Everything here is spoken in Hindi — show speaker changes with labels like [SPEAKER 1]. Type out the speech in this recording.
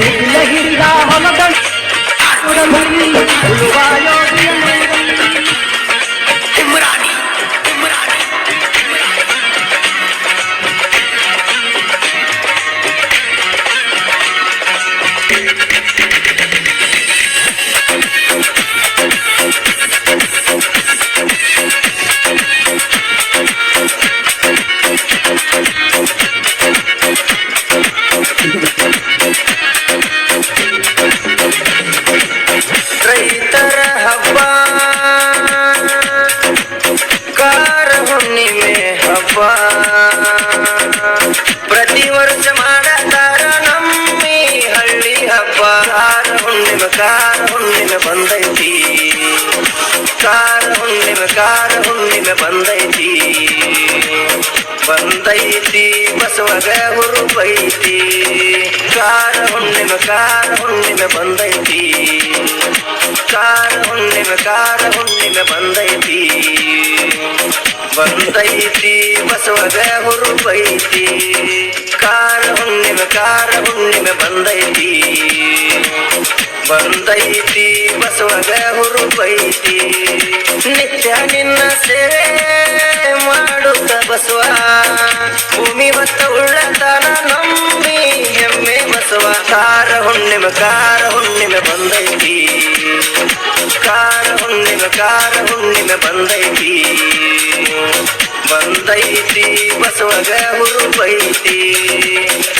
[SPEAKER 1] ¡Me he ido!
[SPEAKER 2] कार हुंडी में बंदे थी कार हुंडी में कार हुंडी में बंदे थी बंदई थी बस वगै रुपई थी कार हुंडी में कार हुंडी में बंदई थी कार हुंडी में कार हुंडी में बंदई थी बंदई थी बस वगै रुपई थी कार हुंडी में कार हुंडी में बंदई थी। ಬಂದೈತಿ ಬಸವಗ ಹುರುಪೈತಿ. ನಿತ್ಯ ನಿನ್ನ ಸೇವೆ ಮಾಡುತ್ತ ಬಸವ. ಭೂಮಿ ಹೊತ್ತ ಉಳ್ಳತನ ನಂಬಿ ಹೆಮ್ಮೆ ಬಸವ. ಕಾರ ಹುಣ್ಣಿಮೆ ಕಾರ ಹುಣ್ಣಿಮೆ ಬಂದೈತಿ. ಕಾರ ಹುಣ್ಣಿಮೆ ಕಾರ ಹುಣ್ಣಿಮೆ ಬಂದೈತಿ. ಬಂದೈತಿ ಬಸವಗ ಹುರುಪೈತಿ.